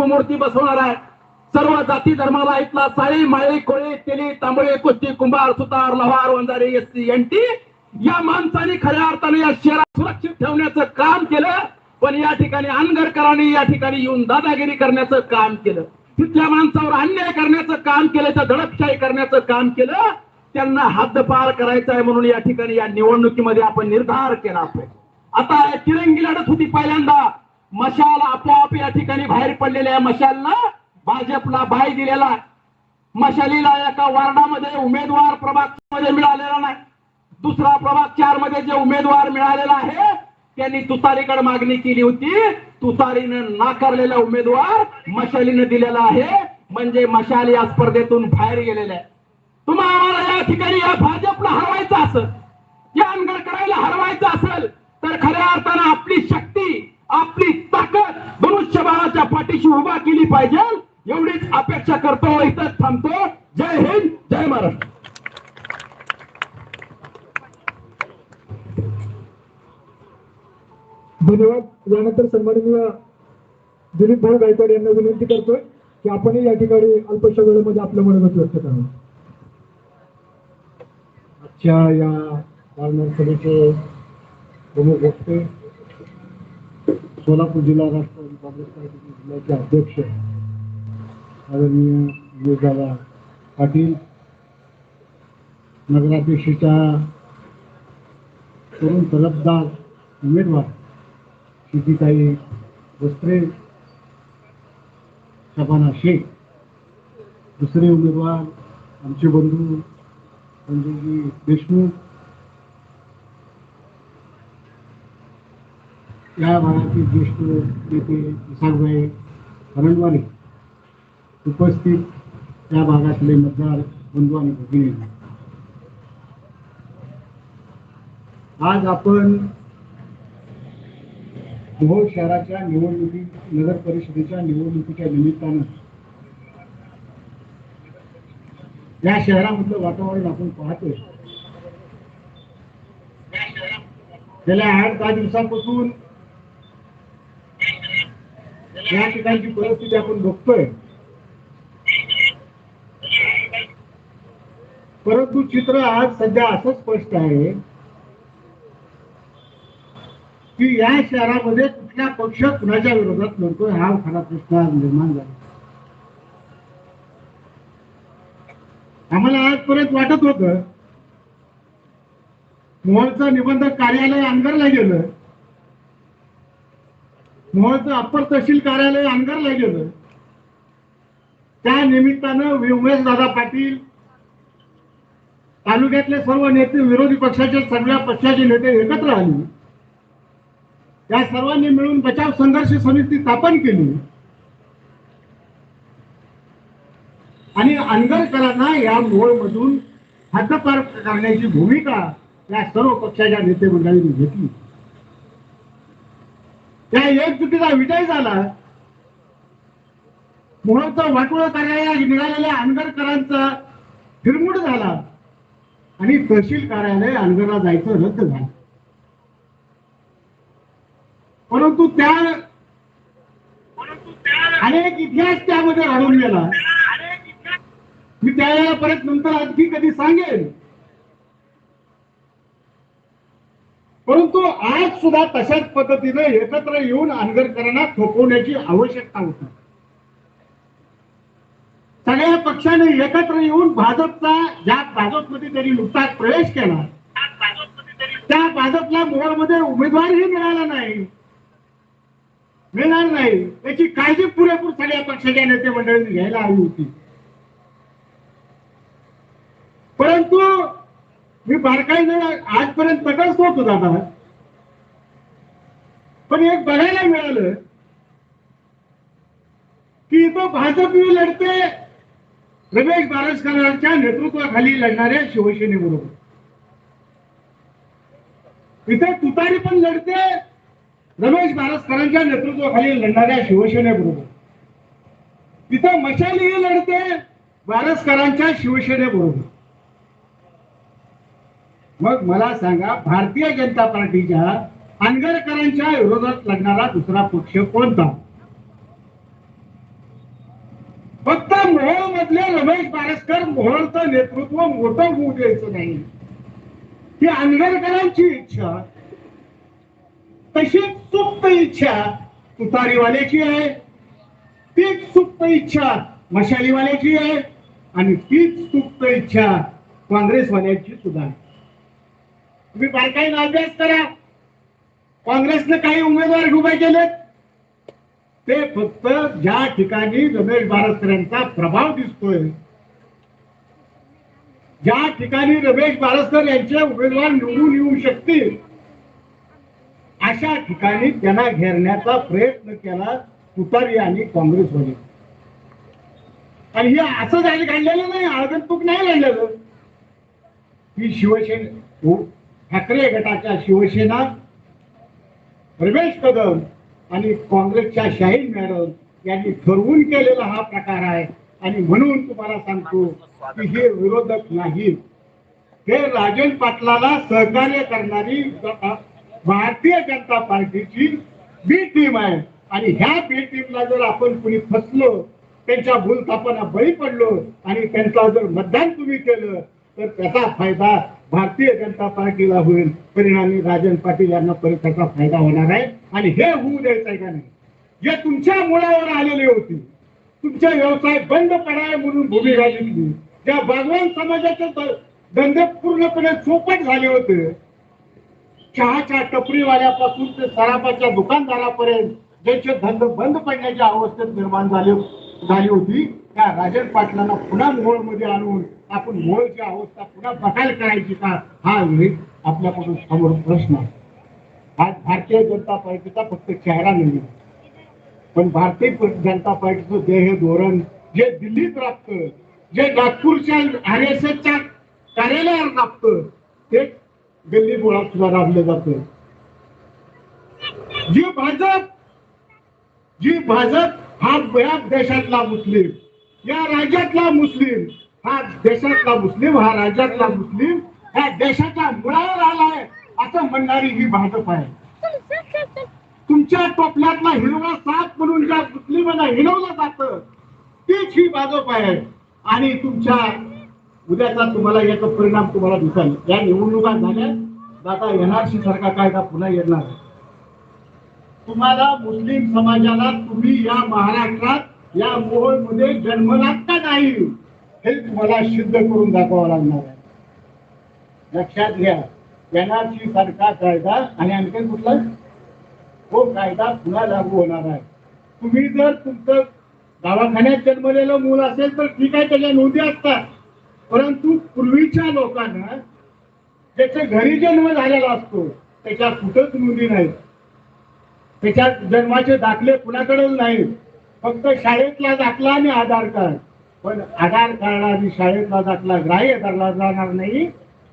शिवमूर्ती बसवणार आहे. सर्व जाती धर्माला इथला साळी माळी कोळी तेली तांबळे कुस्ती कुंभार सुतार लव्हार वंजारी एसटी एनटी या माणसाने खऱ्या अर्थाने या शहरात सुरक्षित ठेवण्याचं काम केलं पण या ठिकाणी अनगरकरांनी या ठिकाणी येऊन दादागिरी करण्याचं काम केलं. तिथल्या माणसावर अन्याय करण्याचं काम केलं तर दडपशाही करण्याचं काम केलं. त्यांना हद्दपार करायचं आहे म्हणून या ठिकाणी या निवडणुकीमध्ये आपण निर्धार केला आहे आता तिरंगी लढत होती पहिल्यांदा. मशाल आपोआप या ठिकाणी बाहेर पडलेल्या मशालला भाजपला बाय दिलेला आहे. मशालीला एका वार्डामध्ये उमेदवार प्रभागमध्ये मिळालेला नाही. दुसरा प्रभाग चारमध्ये जे उमेदवार मिळालेला आहे त्यांनी तुतारीकडे मागणी केली होती. तुतारीनं नाकारलेला उमेदवार मशालीनं दिलेला आहे. म्हणजे मशाल या स्पर्धेतून बाहेर गेलेला आहे. तुम्हाला आम्हाला या ठिकाणी या भाजपला हरवायचं असेल या अनगडकरांना हरवायचं असेल तर खऱ्या अर्थानं आपली शक्ती आपली उभा केली पाहिजे. एवढीच अपेक्षा करतो इथंच थांबतो. जय हिंद जय महाराष्ट्र. धन्यवाद. यानंतर सन्माननीय दिलीप भाऊ गायकवाड यांना विनंती करतोय की आपणही या ठिकाणी अल्पशा वेळेमध्ये आपलं मनोगत व्यक्त करावं. आजच्या या पालघर सभेचे प्रमुख वक्ते सोलापूर जिल्हा राष्ट्रवादी काँग्रेस पार्टीचे जिल्ह्याचे अध्यक्ष आदरणीय योगदादा पाटील नगराध्यक्षाच्या तरुण तलबदार उमेदवार शिटीताई वस्त्रे शबाना शेख दुसरे उमेदवार आमचे बंधू संजयजी देशमुख या भागातील ज्येष्ठ नेते किसानभाई हरणवाले उपस्थित या भागातले मतदार बंधू आणि भगिनी. आज आपण मोहोळ शहराच्या निवडणुकी नगर परिषदेच्या निवडणुकीच्या निमित्तानं या शहरामधलं वातावरण आपण पाहतोय. गेल्या आठ दहा दिवसापासून या ठिकाणची परिस्थिती आपण बघतोय परंतु चित्र आज सध्या असं स्पष्ट आहे की या शहरामध्ये कुठला पक्ष कुणाच्या विरोधात लढतोय हा खरा प्रश्न निर्माण झाला. आम्हाला आजपर्यंत वाटत होतं मोहनचं निबंधक कार्यालय अंगरला गेलं. मोहोळचं अप्पर तहसील कार्यालय अनगरला गेलं. त्या निमित्तानं उमेश दादा पाटील तालुक्यातले सर्व नेते विरोधी पक्षाचे सगळ्या पक्षाचे नेते एकत्र आले. त्या सर्वांनी मिळून बचाव संघर्ष समिती स्थापन केली. आणि अनगरकरांना या मोळमधून हद्दपार करण्याची भूमिका या सर्व पक्षाच्या नेते मंडळींनी घेतली. त्या एकजुटीचा विजय झाला. मोहोळचं वाटोळ कार्यालया निघालेल्या अनगरकरांचा फिरमुड झाला. आणि तहसील कार्यालय अनगरला जायचं रद्द झालं. परंतु त्या अनेक इतिहास त्यामध्ये अडून गेला. मी त्यावेळेला परत नंतर आणखी कधी सांगेन. परंतु आज सुद्धा तशाच पद्धतीने एकत्र येऊन अनगरकरांना थोपवण्याची आवश्यकता होती. सगळ्या पक्षाने एकत्र येऊन भाजपचा ज्या भाजपमध्ये त्यांनी नुकताच प्रवेश केला त्या भाजपला मोहोळमध्ये उमेदवारही मिळाला नाही. मिळणार नाही. याची काळजी पुरेपूर सगळ्या पक्षाच्या नेते मंडळींनी घ्यायला हवी होती. परंतु मी बारकाईनं आजपर्यंत तटस्थ होतो दादा. पण एक बघायला मिळालं की इथं भाजपही लढते रमेश बारसकरांच्या नेतृत्वाखाली लढणाऱ्या शिवसेनेबरोबर इथे तुतारी पण लढते रमेश बारसकरांच्या नेतृत्वाखाली लढणाऱ्या शिवसेनेबरोबर इथं मशालीही लढते बारसकरांच्या शिवसेनेबरोबर मग मला सांगा भारतीय जनता पार्टीच्या आंगरकरांच्या विरोधात लढणारा दुसरा पक्ष कोणता? फक्त मोहोळ मधले रमेश बारसकर मोहोळचं नेतृत्व मोठं होऊ द्यायचं नाही. ही आंगरकरांची इच्छा तशीच सुप्त इच्छा तुतारीवाल्याची आहे. तीच सुप्त इच्छा मशालीवाल्याची आहे. आणि तीच सुप्त इच्छा काँग्रेसवाल्याची सुद्धा आहे. तुम्ही बारकाईनं अभ्यास करा. काँग्रेसने काही उमेदवार उभे केलेत. ते फक्त ज्या ठिकाणी रमेश बारसकरांचा प्रभाव दिसतोय ज्या ठिकाणी रमेश बारसकर यांचे उमेदवार निवडून येऊ शकतील अशा ठिकाणी त्यांना घेरण्याचा प्रयत्न केला तुतारी आणि काँग्रेसमध्ये आणि हे असं झालं घडलेलं नाही. आगंतुक नाही घडलेलं. ही शिवसेना ठाकरे गटाच्या शिवसेना रमेश कदम आणि काँग्रेसच्या शाहीन मॅडम यांनी ठरवून केलेला हा प्रकार आहे. आणि म्हणून तुम्हाला सांगतो की हे विरोधक नाहीत. हे राजन पाटलाला सहकार्य करणारी भारतीय जनता पार्टीची बी टीम आहे. आणि ह्या बी टीमला जर आपण कुणी फसलो त्यांच्या भूलथापांना बळी पडलो आणि त्यांचा जर मतदान तुम्ही केलं तर त्याचा फायदा भारतीय जनता पार्टीला होईल परिणामी राजन पाटील यांना परत त्याचा फायदा होणार आहे. आणि हे होऊ द्यायचं आहे का नाही? जे तुमच्या मुळावर आलेले होते. तुमचे व्यवसाय बंद पडावे म्हणून भूमिका घेतली. ज्या बागवान समाजाचे धंदे पूर्णपणे चोपट झाले होते चहाच्या टपरीवाल्यापासून ते सराफाच्या दुकानदारापर्यंत ज्यांचे धंदे बंद पडण्याच्या अवस्थेत निर्माण झाले झाली होती त्या राजन पाटलांना पुन्हा मोळमध्ये आणून आपण मोहोळची अवस्था पुन्हा बहाल करायची का हा एक आपल्याकडून समोर प्रश्न आहे. आज भारतीय जनता पार्टीचा फक्त चेहरा नाही पण भारतीय जनता पार्टीचं ध्येय धोरण जे दिल्लीत राबत जे नागपूरच्या आर एस एसच्या कार्यालयावर राबत ते गल्ली मुळात सुद्धा राबलं जात. जी भाजप जी भाजप हा या देशातला मुस्लिम या राज्यातला मुस्लिम हा देशातला मुस्लिम हा राज्यातला मुस्लिम ह्या देशाच्या मुळावर आलाय असं म्हणणारी ही भाजप आहे. तुमच्या टोपल्यातला हिरवा साप म्हणून ज्या मुस्लिमांना हिरवलं जात तीच ही भाजप आहे. आणि तुमच्या उद्याचा तुम्हाला याचा परिणाम तुम्हाला दिसेल. या निवडणुका झाल्या दादा एनआरसी सारखा कायदा पुन्हा येणार तुम्हाला मुस्लिम समाजाला तुम्ही या महाराष्ट्रात या मोहोळमध्ये जन्मलात का नाही. हे तुम्हाला सिद्ध करून दाखवावं लागणार आहे. लक्षात घ्या एनआरसी सारखा कायदा आणि आणखी कुठला? तो कायदा पुन्हा लागू होणार आहे. तुम्ही जर तुमचं दवाखान्यात जन्मलेलं मूल असेल तर ठीक आहे त्याच्या नोंदी असतात. परंतु पूर्वीच्या लोकांना ज्याच्या घरी जन्म झालेला असतो त्याच्या कुठंच नोंदी नाहीत. त्याच्या जन्माचे दाखले कुणाकडेच नाहीत? फक्त शाळेतला दाखला आणि आधार कार्ड. पण आधार कार्ड आणि शाळेतला दाखला ग्राह्य धरला जाणार नाही.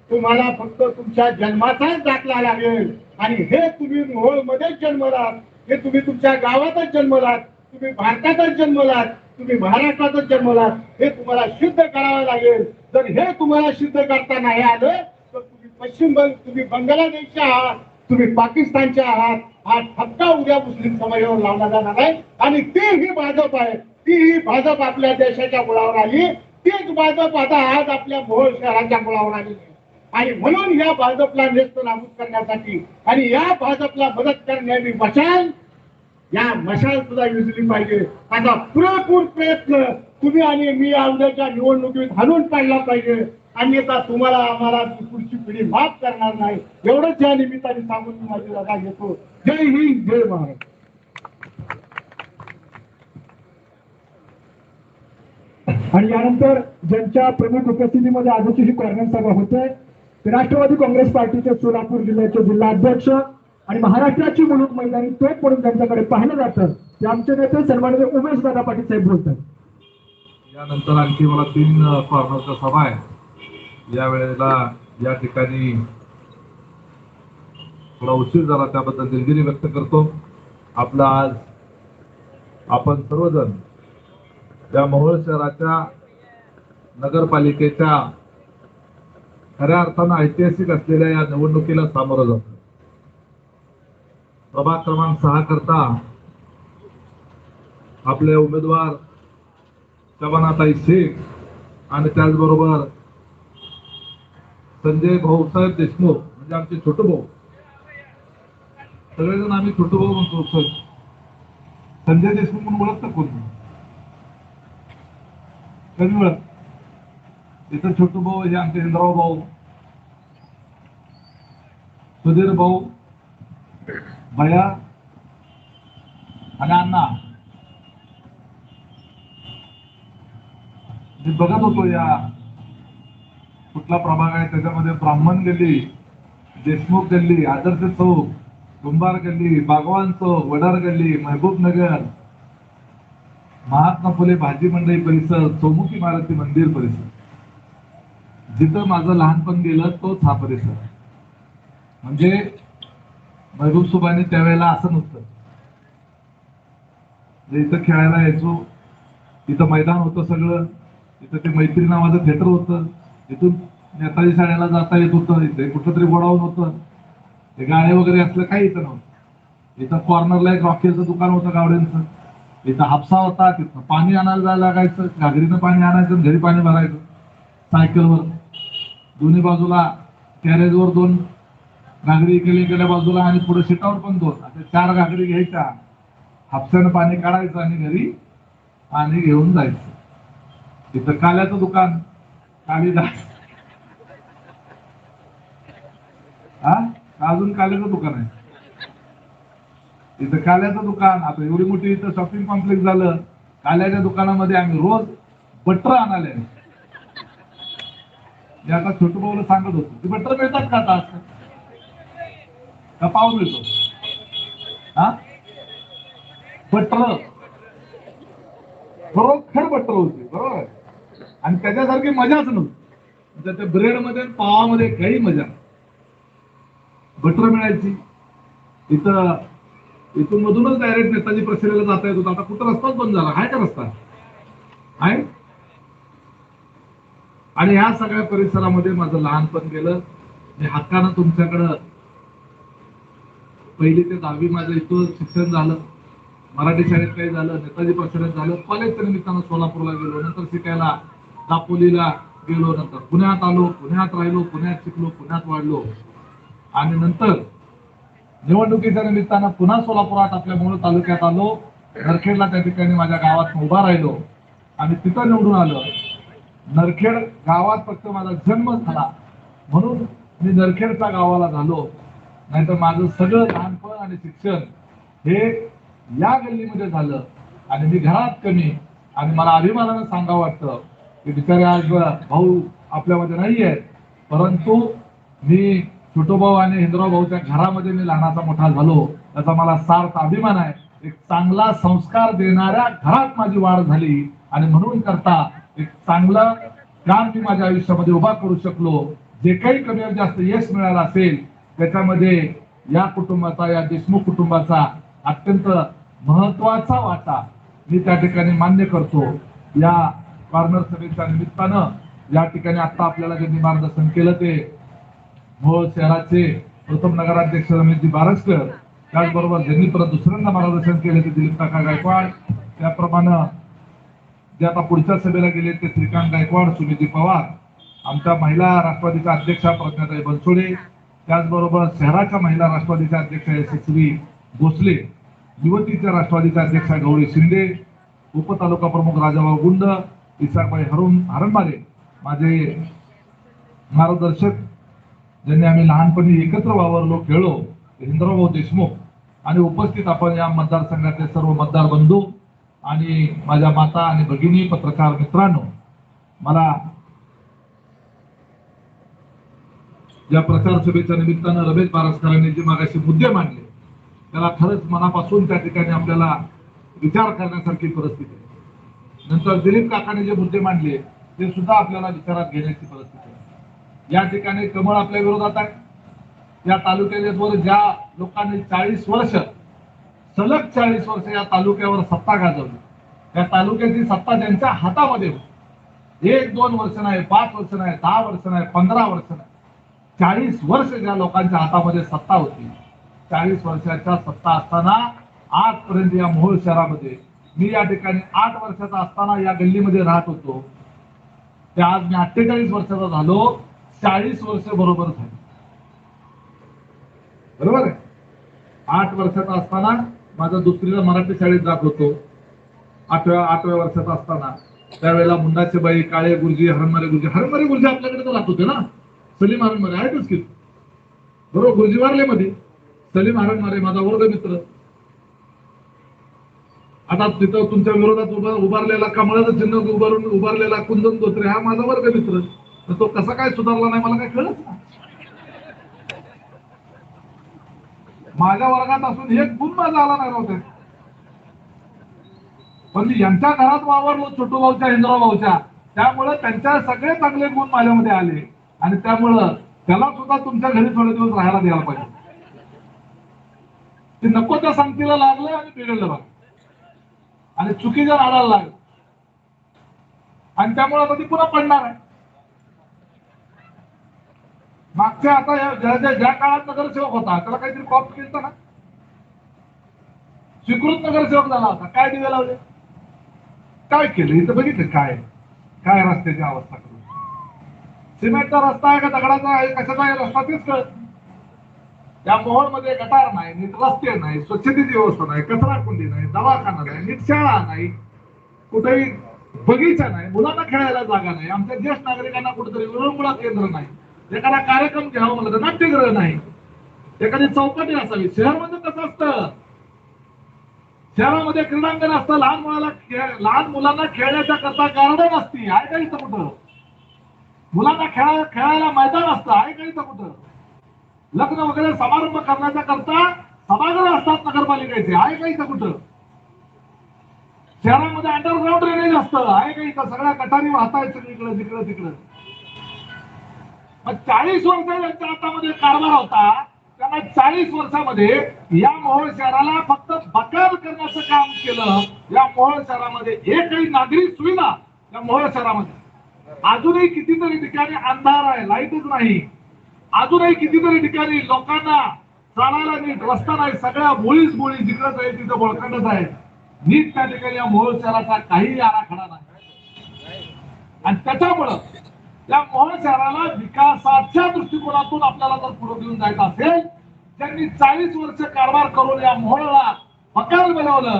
तुम्हाला फक्त तुमच्या जन्माचाच दाखला लागेल. आणि हे तुम्ही मोहोळमध्येच जन्मलात. हे तुम्ही तुमच्या गावातच जन्मलात. तुम्ही भारतातच जन्मलात. तुम्ही महाराष्ट्रातच जन्मलात. हे तुम्हाला सिद्ध करावं लागेल. जर हे तुम्हाला सिद्ध करता नाही आलं तर तुम्ही पश्चिम बंग तुम्ही बांगलादेशचे आहात. तुम्ही पाकिस्तानचे आहात. हा ठपका उद्या मुस्लिम समाजावर लावला जाणार आहे. आणि तेही भाजप आहे. ती ही भाजप आपल्या देशाच्या मुळावर आली तीच भाजप आता आज आपल्या मोहोळ शहराच्या मुळावर आली आणि म्हणून या भाजपला नेस्त नाबूद करण्यासाठी आणि या भाजपला मदत करण्याची मशाल या मशाल सुद्धा युजली पाहिजे. आता पुरेपूर प्रयत्न तुम्ही आणि मी आमदारच्या निवडणुकीत हाणून पाडला पाहिजे. अन्यथा तुम्हाला आम्हाला पुढची पिढी माफ करणार नाही. एवढंच या निमित्ताने सांगून मी माझी जागा घेतो. जय हिंद जय महाराष्ट्र. आणि यानंतर ज्यांच्या प्रमुख उपस्थितीमध्ये आजची ही कॉर्नर सभा होते ते राष्ट्रवादी काँग्रेस पार्टीचे सोलापूर जिल्ह्याचे जिल्हा अध्यक्ष आणि महाराष्ट्राची मुलूक मैदानी तोफ म्हणून त्यांच्याकडे पाहिलं जातं ते आमचे नेते सन्माननीय उमेश दादा पाटील साहेब बोलतात. यानंतर आणखी मला तीन कॉर्नरच्या सभा आहे. या वेळेला या ठिकाणी थोडा उशीर झाला त्याबद्दल दिलगिरी व्यक्त करतो. आपला आज आपण सर्वजण या मोहोळ शहराच्या नगरपालिकेच्या खऱ्या अर्थानं ऐतिहासिक असलेल्या या निवडणुकीला सामोरं जातो प्रभाग क्रमांक सहा करता आपले उमेदवार शबानाताई शेख आणि त्याचबरोबर संजय भाऊसाहेब देशमुख म्हणजे आमचे छोटू भाऊ. सगळेजण आम्ही छोटू भाऊ म्हणतो संजय देशमुख म्हणून ओळखतो कोण? कधी इथं छोटू भाऊ हे आमचे इंद्राव भाऊ. सुधीर भाऊ भया आणि अण्णा. मी बघत होतो या कुठला प्रभाग आहे त्याच्यामध्ये ब्राह्मण गल्ली देशमुख गल्ली आदर्श चौक कुंभार गल्ली बागवान चौक वडार गल्ली महबूब नगर महात्मा फुले भाजी मंडई परिसर चौमुखी मारुती मंदिर परिसर. जिथं माझं लहानपण गेलं तोच हा परिसर. म्हणजे महबूब सुबानी त्यावेळेला असं नव्हतं. म्हणजे इथं खेळायला यायचो इथं मैदान होतं सगळं. इथं ते मैत्री नावाचं थिएटर होतं. इथून नेताजी शाळेला जाता येत होतं इथे कुठं तरी गोडाऊन होतं. ते गाळे वगैरे असलं काही इथं नव्हतं. इथं कॉर्नरला एक रॉकेलचं दुकान होतं गावड्यांचं. इथं हापसा होता तिथं पाणी आणायला जायला लागायचं घागरीनं पाणी आणायचं घरी पाणी भरायचं. सायकलवर दोन्ही बाजूला कॅरेजवर दोन घागरी इकडे इकडल्या बाजूला आणि पुढे शिटावर पण दोन. अशा चार घागरी घ्यायच्या. हापसानं पाणी काढायचं आणि घरी पाणी घेऊन जायचं. तिथं काल्याचं दुकान. कालिदास हा? अजून काल्याचं दुकान आहे? इथं काल्याचं दुकान आता एवढी मोठी इथं शॉपिंग कॉम्प्लेक्स झालं काल्याच्या दुकानामध्ये आम्ही रोज बटर आणाले मी आता छोटू भाऊला सांगत होतो ते बटर मिळतात का आता? का पाव मिळतो? हा? बटर. बरोबर बटर होते बरोबर? आणि त्याच्यासारखी मजाच नव्हती. त्याच्या त्या ब्रेडमध्ये पावामध्ये काही मजा नाही. बटर मिळायची. इथं इथून मधूनच डायरेक्ट नेताजी प्रसिद्धीला जाता येत होता. आता कुठं रस्ताच बंद झाला? आहे का रस्ता? आहे? आणि ह्या सगळ्या परिसरामध्ये माझं लहानपण गेलं. मी हक्कानं तुमच्याकडं पहिली ते दहावी माझं इथं शिक्षण झालं. मराठी शाळेत काही झालं नेताजी परिसरात झालं. कॉलेजच्या निमित्तानं सोलापूरला गेलो. नंतर शिकायला दापोलीला गेलो. नंतर पुण्यात आलो पुण्यात राहिलो पुण्यात शिकलो पुण्यात वाढलो. आणि नंतर निवडणुकीच्या निमित्तानं पुन्हा सोलापुरात आपल्या मूळ तालुक्यात आलो. नरखेडला त्या ठिकाणी माझ्या गावात उभा राहिलो. आणि तिथं निवडून आलो. नरखेड गावात फक्त माझा जन्म झाला म्हणून मी नरखेडच्या गावाला झालो. नाहीतर माझं सगळं लहानपण आणि शिक्षण हे या गल्लीमध्ये झालं. आणि मी घरात कमी आणि मला अभिमानानं सांगावं वाटतं की बिचारे आज भाऊ आपल्यामध्ये नाही आहेत परंतु मी छोटो भाऊ आणि हिंदराव भाऊच्या घरामध्ये मी लहानाचा मोठा झालो. त्याचा मला सार्थ अभिमान आहे. एक चांगला संस्कार देणाऱ्या घरात माझी वाढ झाली. आणि म्हणून करता एक चांगलं काम मी माझ्या आयुष्यामध्ये उभा करू शकलो. जे काही कमी जास्त यश मिळालं असेल त्याच्यामध्ये या कुटुंबाचा या देशमुख कुटुंबाचा अत्यंत महत्त्वाचा वाटा मी त्या ठिकाणी मान्य करतो. या कॉर्नर सभेच्या निमित्तानं या ठिकाणी आता आपल्याला ज्यांनी मार्गदर्शन केलं ते व शहराचे प्रथम नगराध्यक्ष रमेशजी बारसकर त्याचबरोबर ज्यांनी परत दुसऱ्यांदा मार्गदर्शन केले ते दिलीप काका गायकवाड त्याप्रमाणे जे आता पुढच्या सभेला गेले ते श्रीकांत गायकवाड सुनीती पवार आमच्या महिला राष्ट्रवादीच्या अध्यक्षा प्रज्ञाताई बनसोडे त्याचबरोबर शहराच्या महिला राष्ट्रवादीच्या अध्यक्षा यशस्वी भोसले युवतीच्या राष्ट्रवादीच्या अध्यक्षा गौरी शिंदे उपतालुका प्रमुख राजाभाऊ गुंड इसाकबाई हरुण हरणमारे माझे मार्गदर्शक ज्यांनी आम्ही लहानपणी एकत्र वावरलो खेळलो हिंद्राभाऊ देशमुख. आणि उपस्थित आपण या मतदारसंघातले सर्व मतदार बंधू आणि माझ्या माता आणि भगिनी पत्रकार मित्रांनो मला या प्रचार सभेच्या निमित्तानं रमेश बारसकरांनी जे मागाशी मुद्दे मांडले त्याला खरंच मनापासून त्या ठिकाणी आपल्याला विचार करण्यासारखी परिस्थिती आहे. नंतर दिलीप काकाने जे मुद्दे मांडले ते सुद्धा आपल्याला विचारात घेण्याची परिस्थिती आहे. या ठिकाणी कमळ आपल्या विरोधात आहे. या तालुक्यावर ज्या लोकांनी चाळीस वर्ष सलग चाळीस वर्ष या तालुक्यावर सत्ता गाजवली. त्या तालुक्याची सत्ता त्यांच्या हातामध्ये होती. एक दोन वर्ष नाही पाच वर्ष नाही दहा वर्ष नाही पंधरा वर्ष नाही. चाळीस वर्ष ज्या लोकांच्या हातामध्ये सत्ता होती चाळीस वर्षाच्या सत्ता असताना आजपर्यंत या मोहोळ शहरामध्ये मी या ठिकाणी आठ वर्षाचा असताना या गल्लीमध्ये राहत होतो. ते आज मी अठ्ठेचाळीस वर्षाचा झालो. चाळीस वर्ष बरोबर झाली. बरोबर आहे? आठ वर्षाचा असताना माझा दुसरीला मराठी शाळेत जात होतो. आठव्या आठव्या वर्षाचा असताना. त्यावेळेला मुंडाचे बाई काळे गुरुजी हरमरे गुरुजी हरमरे गुरुजी आपल्याकडे तर राहत होते ना? सलीम हरमरे आहेतच की. बरोबर गुरुजी वारले मध्ये सलीम हरमरे माझा वर्ग मित्र. आता तिथं तुमच्या विरोधात उभा उभारलेला कमळाचं चिन्ह उभारून उभारलेला कुंदन धोत्रे हा माझा वर्ग मित्र. तर तो कसा काय सुधारला नाही मला काय कळत नाही. माझ्या वर्गात असून एक गुण माझा आला नाही होते पण मी यांच्या घरात वावरलो छोटू भाऊच्या इंद्रा भाऊच्या त्यामुळे त्यांच्या सगळे चांगले गुण माझ्यामध्ये आले. आणि त्यामुळं त्याला सुद्धा तुमच्या घरी थोडे दिवस राहायला द्यायला पाहिजे. ते नको त्या संगतीला लागलं आणि बिघडलं बघ. आणि चुकीच्या नादाला लागलं. आणि त्यामुळे कधी ती पुन्हा पडणार आहे. मागच्या आता या- ज्या ज्या ज्या काळात नगरसेवक होता त्याला काहीतरी कॉप केलं ना? स्वीकृत नगरसेवक झाला होता. काय दिवे लावले? काय केलं? इथं बघितलं काय? काय रस्त्याची अवस्था करून? सिमेंटचा रस्ता आहे का दगडाचा आहे? कशाचा आहे? रस्ता तेच कळत नाही. त्या मोहोळमध्ये गटार नाही नीट रस्ते नाही स्वच्छतेची व्यवस्था नाही कचरा कुंडी नाही दवाखाना नाही नीट शाळा नाही कुठेही बगीचा नाही मुलांना खेळायला जागा नाही आमच्या ज्येष्ठ नागरिकांना कुठेतरी विरंगुळा केंद्र नाही. एखादा कार्यक्रम घ्यावा म्हणलं तर नाट्यगृह नाही. एखादी चौकटी असावी. शहरमध्ये म्हणजे कसं असतं? शहरामध्ये क्रीडांगण असतं. लहान मुलाला लहान मुलांना खेळण्याच्या करता गार्डन असती. आहे का इथं कुठं? मुलांना खेळा खेळायला मैदान असतं. आहे का इथं कुठं? लग्न वगैरे समारंभ करण्याच्या करता सभागृह असतात नगरपालिकेचे. आहे का इथं कुठं? शहरामध्ये अंडरग्राऊंड ड्रेनेज असतं. आहे का इथं? सगळ्या गटारी वाहतायत सगळीकडे तिकडं तिकडं. मग चाळीस वर्ष आता हातामध्ये कारभार होता. त्यांना चाळीस वर्षामध्ये या मोहोळ शहराला फक्त बकार करण्याचं काम केलं. या मोहोळ शहरामध्ये एकही नागरिक सुविधा या मोहोळ शहरामध्ये. अजूनही कितीतरी ठिकाणी अंधार आहे लाईटच नाही. अजूनही कितीतरी ठिकाणी लोकांना चालायला नीट रस्ता नाही. सगळ्या मुळीच मुळी जिकडे आहे तिथं बळखंडच आहे. नीट त्या ठिकाणी या मोहोळ शहराचा काही आराखडा नाही. आणि त्याच्यामुळं या मोहोळ शहराला विकासाच्या दृष्टिकोनातून आपल्याला जर पुढे घेऊन जायचं असेल त्यांनी चाळीस वर्ष कारभार करून या मोहोळला मकाल बनवलं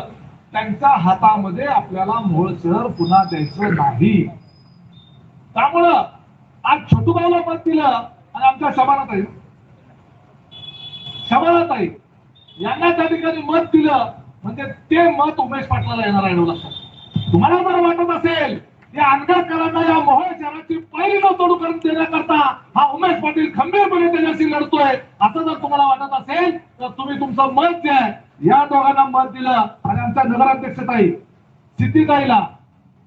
त्यांच्या हातामध्ये आपल्याला मोहोळ शहर पुन्हा द्यायचं नाही त्यामुळं आज छोटूबाईला मत दिलं आणि आमच्या शबानाताई शबानाताई यांना त्या ठिकाणी मत दिलं म्हणजे ते मत उमेश पाटलाला येणार आहे लक्षात. तुम्हाला जर वाटत असेल या आंबेडकरांना या मोहळ शहराची पहिली तोडू देण्याकरता हा उमेश पाटील खंबीरपणे त्याच्याशी लढतोय. असं जर तुम्हाला वाटत असेल तर तुम्ही तुमचं मत जे आहे या दोघांना मत दिलं आणि आमच्या नगराध्यक्षताई सिद्धिताईला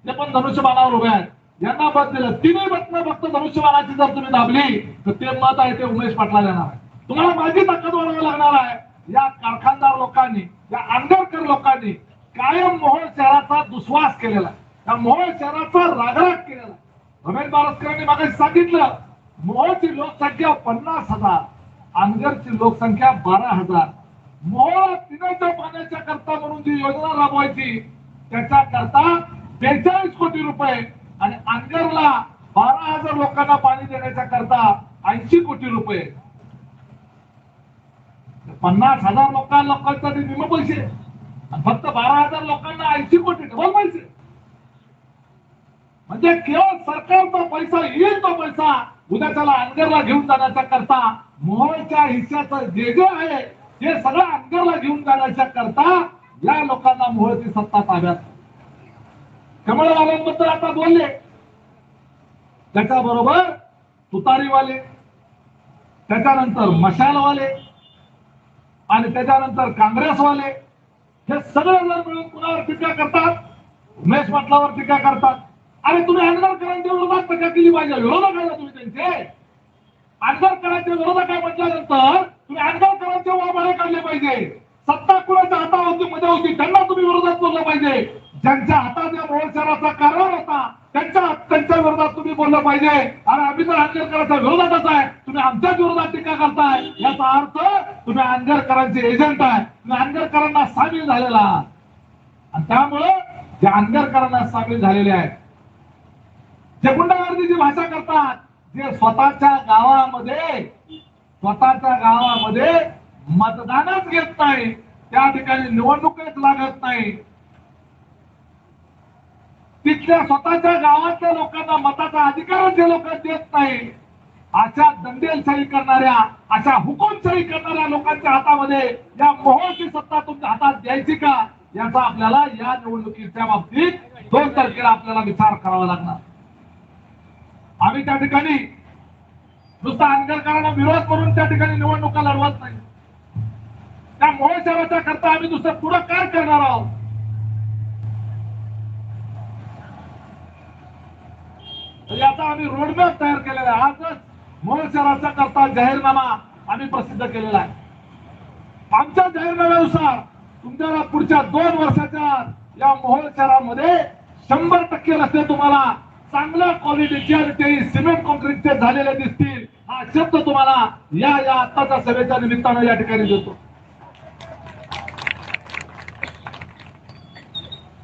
ते पण धनुष्यबाणावर उभे आहेत. यांना मत दिलं. तिन्ही मत फक्त धनुष्यबाणाची जर तुम्ही दाबली तर ते मत आहे ते उमेश पाटला देणार आहे. तुम्हाला माझी ताकद वाढवावी लागणार आहे. या कारखानदार लोकांनी या आंबेडकर लोकांनी कायम मोहळ शहराचा दुस्वास केलेला आहे. या मोहोळ शहराचा रागराग केलेला. आहे रमेश बारसकरांनी मागे सांगितलं मोहोळची लोकसंख्या पन्नास हजार आंगरची लोकसंख्या बारा हजार. मोहोळ पिण्याच्या पाण्याच्या करता म्हणून जी योजना राबवायची त्याच्या करता बेचाळीस कोटी रुपये आणि अंगरला बारा हजार लोकांना पाणी देण्याच्या करता ऐंशी कोटी रुपये. पन्नास हजार लोकांना लोकांचा ते निम पैसे फक्त बारा हजार लोकांना ऐंशी कोटी डबल पैसे. म्हणजे केवळ सरकारचा पैसा येईल तो पैसा उद्या त्याला अनगरला घेऊन जाण्याच्या करता मोहळच्या हिस्साचं जे जे आहे ते सगळं अनगरला घेऊन जाण्याच्या करता या लोकांना मोहची सत्ता ताब्यात कमळवाल्यांबद्दल आता बोलले. त्याच्याबरोबर तुतारीवाले त्याच्यानंतर मशालवाले आणि त्याच्यानंतर काँग्रेसवाले हे सगळे जण मिळून कुणावर टीका करतात. उमेश पाटलावर टीका करतात. अरे तुम्ही आंदोलकरांच्या विरोधात टीका केली पाहिजे. विरोधक आहे तुम्ही त्यांचे? आंदोलकरांच्या विरोधात काय म्हटल्यानंतर तुम्ही आंदोलकरांचे वाबाळे काढले पाहिजे. सत्ता कुणाच्या हातावरती मध्ये होती त्यांना तुम्ही विरोधात बोललं पाहिजे. ज्यांच्या हातात या मोर्चाचा कारभार होता त्यांच्या त्यांच्या विरोधात तुम्ही बोललं पाहिजे. अरे आम्ही तर आंदोलकरांच्या विरोधातच आहे. तुम्ही आमच्याच विरोधात टीका करताय. याचा अर्थ तुम्ही आंदोलकरांचे एजंट आहे. तुम्ही आंदोलकरांना सामील झालेला आणि त्यामुळं जे अंधकारकरांना सामील झालेले आहेत जे गुंडागर्दीची भाषा करतात. जे स्वतःच्या गावामध्ये स्वतःच्या गावामध्ये मतदानच घेत नाही. त्या ठिकाणी निवडणूकच लागत नाही. तिथल्या स्वतःच्या गावातल्या लोकांना मताचा अधिकारच जे लोक देत नाही. अशा दंडेलशाही करणाऱ्या अशा हुकुमशाही करणाऱ्या लोकांच्या हातामध्ये या मोहळची सत्ता तुमच्या हातात द्यायची का? याचा आपल्याला या निवडणुकीच्या बाबतीत दोन तारखेला आपल्याला विचार करावा लागणार. आम्ही त्या ठिकाणी नुसता आंदोलकारांना विरोध करून त्या ठिकाणी निवडणुका लढवत नाही. त्या महोत्सवाच्या करता आम्ही दुसरं पुढं काय करणार आहोत. याचा आम्ही रोडमॅप तयार केलेला आहे. आजच महोत्सवाचा शहराचा करता जाहीरनामा आम्ही प्रसिद्ध केलेला आहे. आमच्या जाहीरनाम्यानुसार तुमच्याला पुढच्या दोन वर्षाच्या या मोहोळ शहरामध्ये शंभर टक्के रस्ते तुम्हाला चांगल्या क्वालिटीच्या ते सिमेंट कॉन्क्रीटचे झालेले दिसतील हा शब्द तुम्हाला या या आत्ताच्या सभेच्या निमित्तानं या ठिकाणी देतो.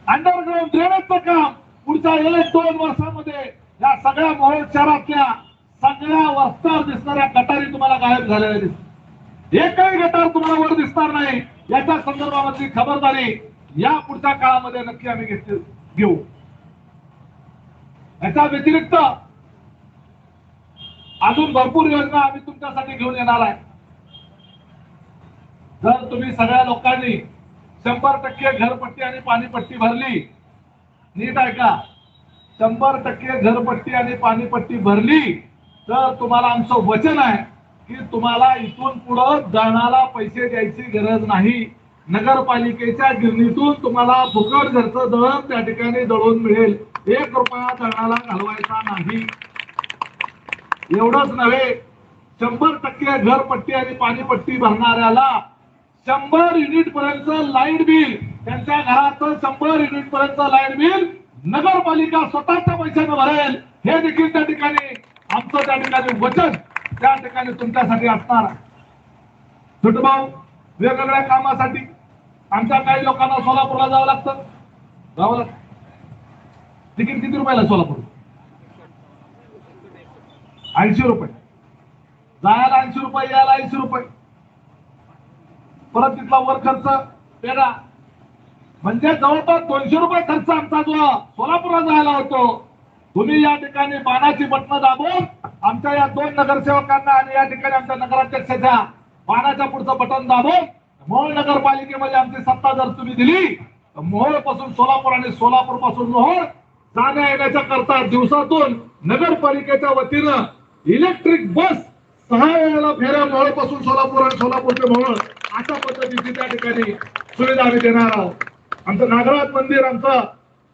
अंडरग्राऊंड ड्रेनेजचं काम पुढच्या एक दोन वर्षामध्ये या सगळ्या मोहोळ शहरातल्या सगळ्या वस्त्यावर दिसणाऱ्या गटारी तुम्हाला गायब झालेल्या दिसतील. एकही गटार तुम्हाला वर दिसणार नाही याच्या संदर्भामधली खबरदारी या पुढच्या काळामध्ये नक्की आम्ही घेतली घेऊ. याच्या व्यतिरिक्त अजून भरपूर योजना आम्ही तुमच्यासाठी घेऊन येणार आहे. जर तुम्ही सगळ्या लोकांनी शंभर टक्के घरपट्टी आणि पाणीपट्टी भरली नीट ऐका शंभर टक्के घरपट्टी आणि पाणीपट्टी भरली तर तुम्हाला आमचं वचन आहे की तुम्हाला इथून पुढं दळणाला पैसे द्यायची गरज नाही. नगरपालिकेच्या गिरणीतून तुम्हाला फुकट घरचं दळण त्या ठिकाणी दळून मिळेल. एक रुपया धरणाला घालवायचा नाही. एवढंच नव्हे शंभर टक्के घरपट्टी आणि पाणीपट्टी भरणाऱ्याला शंभर युनिट पर्यंत लाइट बिल त्यांच्या घराचं शंभर युनिट पर्यंत लाइट बिल नगरपालिका स्वतःच्या पैशाने भरेल. हे देखील त्या ठिकाणी आमचं त्या ठिकाणी वचन त्या ठिकाणी तुमच्यासाठी असणार आहे. भाऊ वेगवेगळ्या कामासाठी आमच्या काही लोकांना सोलापूरला जावं लागतं. जावं लागतं. तिकीट किती रुपयाला सोलापूर? ऐंशी रुपये. जायला ऐंशी रुपये यायला ऐंशी रुपये. परत तिथला वर खर्च पेडा म्हणजे जवळपास दोनशे रुपये खर्च आमचा जो सोलापूरला जायला होतो. तुम्ही या ठिकाणी बाणाची बटणं दाबून आमच्या या दोन नगरसेवकांना आणि या ठिकाणी आमच्या नगराध्यक्षाच्या बाणाच्या पुढचं बटन दाबून मोहोळ नगरपालिकेमध्ये आमची सत्ता जर तुम्ही दिली तर मोहोळपासून सोलापूर आणि सोलापूरपासून मोहोळ जाण्या येण्याच्या करता दिवसातून नगरपालिकेच्या वतीनं इलेक्ट्रिक बस सहा वेळेला फेऱ्या मोहोळपासून सोलापूर आणि सोलापूर ते मोहळ अशा पद्धतीची त्या ठिकाणी सुविधा आम्ही देणार आहोत. आमचं नागराज मंदिर आमचं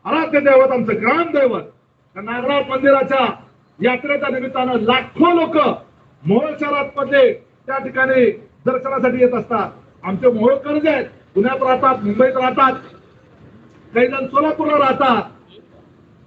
आराध्य दैवत आमचं ग्रामदैवत त्या नागराज मंदिराच्या यात्रेच्या निमित्तानं लाखो लोक मोहोळ शहरात मध्ये त्या ठिकाणी दर्शनासाठी येत असतात. आमचे मोहोळकर जे आहेत. पुण्यात राहतात मुंबईत राहतात. काही जण सोलापूरला राहतात.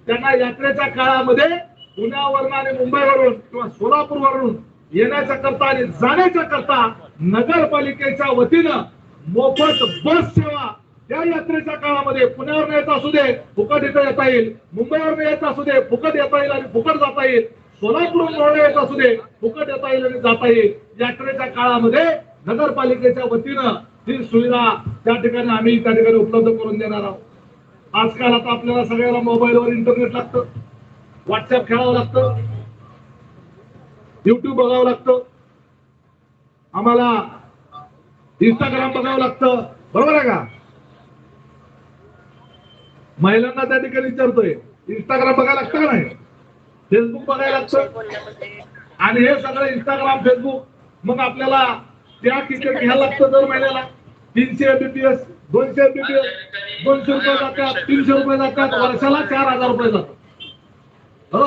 त्यांना यात्रेच्या काळामध्ये पुण्यावरून आणि मुंबईवरून किंवा सोलापूरवरून येण्याच्या करता आणि जाण्याच्या करता नगरपालिकेच्या वतीनं मोफत बस सेवा या यात्रेच्या काळामध्ये पुण्यावर येत असू दे फुकट इथं येता येईल. मुंबईवर येत असू दे फुकट येता येईल आणि फुकट जाता येईल. सोलापूर येत असू दे फुकट येता येईल आणि जाता येईल. यात्रेच्या काळामध्ये नगरपालिकेच्या वतीनं ही सुविधा त्या ठिकाणी आम्ही त्या ठिकाणी उपलब्ध करून देणार आहोत. आजकाल आता आपल्याला सगळ्याला मोबाईलवर इंटरनेट लागतं. व्हॉट्सअप खेळावं लागतं. युट्यूब बघावं लागतं. आम्हाला इंस्टाग्राम बघावं लागतं. बरोबर आहे का? महिलांना त्या ठिकाणी विचारतोय इंस्टाग्राम बघायला लागतं का नाही? फेसबुक बघायला लागतं. आणि हे सगळं इंस्टाग्राम फेसबुक मग आपल्याला त्या क्रिकेट घ्यायला लागतं दर महिन्याला. तीनशे एमबीपीएस दोनशे एमबीपीएस दोनशे रुपये जातात तीनशे रुपये जातात वर्षाला चार हजार रुपये जातात. हो,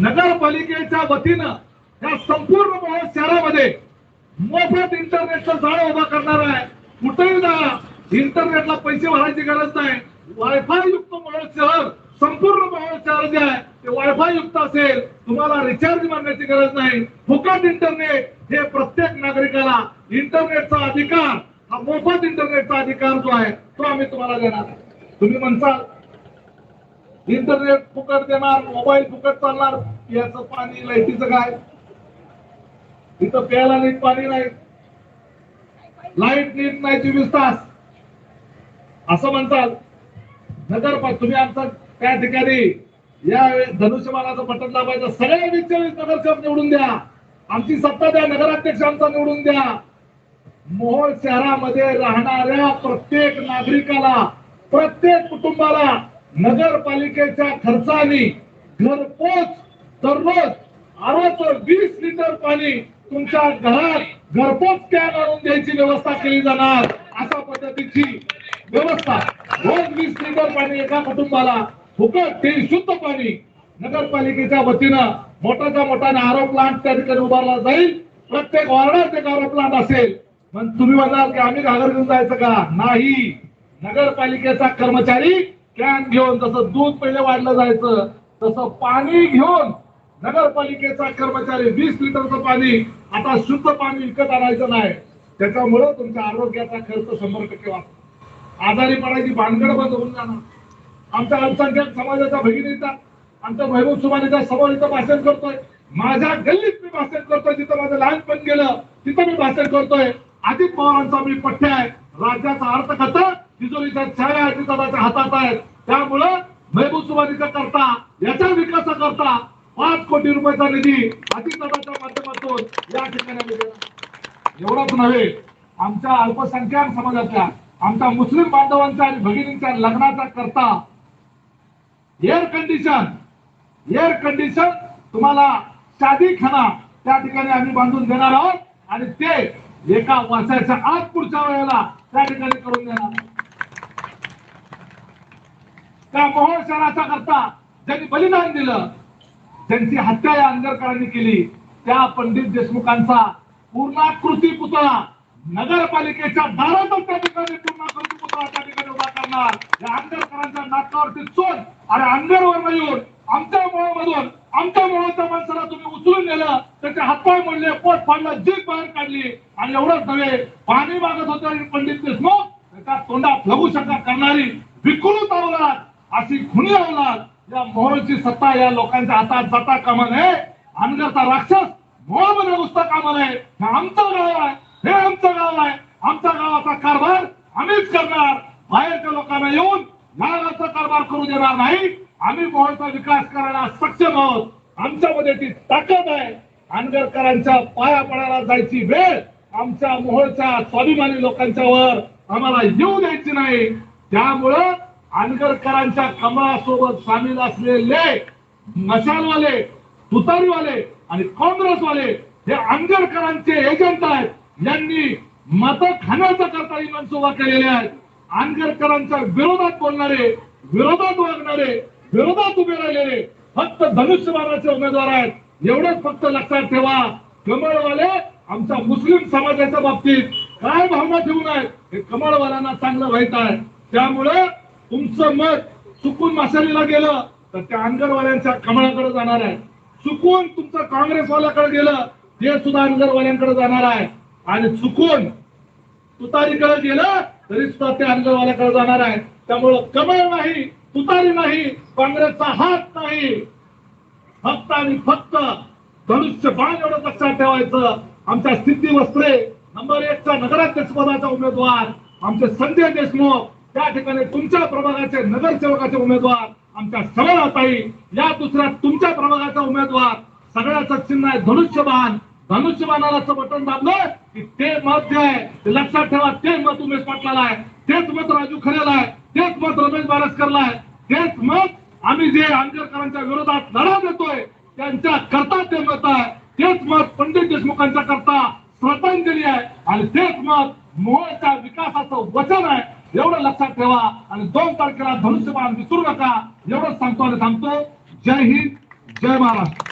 नगरपालिकेच्या वतीनं या संपूर्ण मोहोळ शहरामध्ये मोफत इंटरनेटचं जाळं उभा करणार आहे. कुठेही जा इंटरनेटला पैसे भरायची गरज नाही. वायफाय युक्त मोहोळ शहर संपूर्ण मोहोळ शहर जे आहे ते वायफाय युक्त असेल तुम्हाला रिचार्ज मारण्याची गरज नाही. फुकट इंटरनेट हे प्रत्येक नागरिकाला इंटरनेटचा अधिकार हा मोफत इंटरनेटचा अधिकार जो आहे तो आम्ही तुम्हाला देणार तुम्ही म्हणसाल इंटरनेट फुकट देणार मोबाईल फुकट चालणार याच पाणी लाईटीचं काय? तिथं प्यायला नीट पाणी नाही. लाइट नीट नाही चोवीस तास. असं म्हणतात नगर तुम्ही आमचा त्या ठिकाणी या धनुष्यमानाचं बटन दाबायचं सगळ्या विचारित नगरसेवक निवडून द्या. आमची सत्ता द्या नगराध्यक्ष आमचा निवडून द्या. मोहोळ शहरामध्ये राहणाऱ्या प्रत्येक नागरिकाला प्रत्येक कुटुंबाला नगरपालिकेच्या खर्चाने घरपोच दररोज आरोचं वीस लिटर पाणी तुमच्या घरात घरपोच कॅन आणून द्यायची व्यवस्था केली जाणार अशा पद्धतीची व्यवस्था. रोज वीस लिटर पाणी एका कुटुंबाला फुकट ते शुद्ध पाणी नगरपालिकेच्या वतीनं मोठाच्या मोठ्याने आरो प्लांट त्या ठिकाणी उभारला जाईल. प्रत्येक वॉर्डात एक आरोप प्लांट असेल. पण तुम्ही म्हणाल की आम्ही घागर घेऊन जायचं का? नाही. नगरपालिकेचा कर्मचारी कॅन घेऊन जसं दूध पहिले वाढलं जायचं तसं पाणी घेऊन नगरपालिकेचा कर्मचारी वीस लिटरचं पाणी आता शुद्ध पाणी विकत आणायचं नाही. त्याच्यामुळं तुमच्या आरोग्याचा खर्च शंभर टक्के वाचतो आजारी पडायची भानगड बंद होऊन जाणार. आमच्या अल्पसंख्याक समाजाच्या भगिनीचा आमच्या महबूब सुमानीच्या समोर इथं भाषण करतोय. माझ्या गल्लीत मी भाषण करतोय. जिथं माझं लहानपण गेलं तिथं मी भाषण करतोय. अजित पवारांचा मी पठ्य आहे. राज्याचा अर्थकर्ता तिजोरीच्या छाया अजितदादाच्या हातात आहेत. त्यामुळं महबूब सुमानीचा करता याच्या विकासाकरता पाच कोटी रुपयाचा निधी अजितदादाच्या माध्यमातून या ठिकाणी एवढाच नव्हे आमच्या अल्पसंख्याक समाजाच्या आमच्या मुस्लिम बांधवांच्या आणि भगिनींच्या लग्नाचा करता एअर कंडिशन एअर कंडिशन तुम्हाला शादी खाना त्या ठिकाणी आम्ही बांधून देणार आहोत. आणि ते एका वर्षाच्या आत पुढच्या वेळेला त्या ठिकाणी करून देणार. त्या मोहोळ शहराचा करता ज्यांनी बलिदान दिलं ज्यांची हत्या या अंधरकरांनी केली त्या पंडित देशमुखांचा पूर्णाकृती पुतळा नगरपालिकेच्या दारातच त्या ठिकाणी पूर्णाकृती पुतळा त्या ठिकाणी उभा करणार. या आंबेडकरांच्या नाकावरती चोट आणि अंधेरवर येऊन आमच्या मोहामधून आमच्या मुळाच्या माणसाला तुम्ही उचलून नेलं त्याचे हातपाय मोडले पोट फाडलं जीभ बाहेर काढली. आणि एवढंच नव्हे पाणी मागत होते आणि पंडित देशमुख त्याच्या तोंडात लघु करणारी विकृत अवलाद अशी खुनी अवलाद या मोहळची सत्ता या लोकांच्या हातात जाता कामा नये. अनगरचा राक्षस मोहमध्ये घुसता कामा नये. हे आमचं गाव आहे हे आमचं गाव आहे. आमच्या गावाचा कारभार आम्हीच करणार. बाहेरच्या लोकांना येऊन या गावचा कारभार करू देणार नाही. आम्ही मोहळचा विकास करायला सक्षम आहोत आमच्यामध्ये ती ताकद आहे. आंगरकरांच्या पाया पडायला जायची वेळ आमच्या मोहळच्या स्वाभिमानी लोकांच्या वर आम्हाला येऊ द्यायची नाही. त्यामुळं आंगरकरांच्या कमळासोबत सामील असलेले मशालवाले तुतारीवाले आणि काँग्रेसवाले हे आंगरकरांचे एजंट आहेत. यांनी मत खाण्याचा करता ही मनसुबा केलेले आहेत. आंगरकरांच्या विरोधात बोलणारे विरोधात वागणारे विरोधात उभे राहिलेले फक्त धनुष्यबाणाचे उमेदवार आहेत. एवढंच फक्त लक्षात ठेवा. कमळवाले आमच्या मुस्लिम समाजाच्या बाबतीत काय भावना ठेवून आहेत हे कमळवाल्यांना चांगलं माहीत आहे. त्यामुळे तुमचं मत चुकून माशालीला गेलं तर त्या अंगणवाल्यांच्या कमळाकडे जाणार आहे. चुकून तुमचं काँग्रेसवाल्याकडे गेलं ते सुद्धा अंगणवाल्यांकडे जाणार आहे. आणि चुकून तुतारीकडे गेलं तरी सुद्धा ते अंगणवाल्याकडे जाणार आहे. त्यामुळं कमळ नाही तुतारी नाही काँग्रेसचा हात नाही. फक्त आणि फक्त धनुष्य बाण एवढं लक्षात ठेवायचं. आमच्या सिद्धी वस्त्रे नंबर एक चा नगराध्यक्ष पदाचा उमेदवार आमचे संजय देशमुख त्या ठिकाणी तुमच्या प्रभागाचे नगरसेवकाचे उमेदवार आमच्या सगळ्याताई या दुसऱ्या तुमच्या प्रभागाचा उमेदवार. सगळ्याचं चिन्ह आहे धनुष्यबाण. धनुष्यबाणाला बटन दाबलं की ते मत जे आहे ते लक्षात ठेवा ते मत उमेश पाटलाला आहे. तेच मत राजू खरेला आहे. तेच मत रमेश बारसकरला आहे. तेच मत आम्ही जे आंबेडकरांच्या विरोधात लढा देतोय त्यांच्या करता ते मत आहे. तेच मत पंडित देशमुखांच्या करता श्रद्धांजली आहे. आणि तेच मत मोहच्या विकासाचं वचन आहे. एवढं लक्षात ठेवा. आणि दोन तारखेला धनुष्यबाण विसरू नका. एवढंच सांगतो आणि सांगतो जय हिंद जय महाराष्ट्र.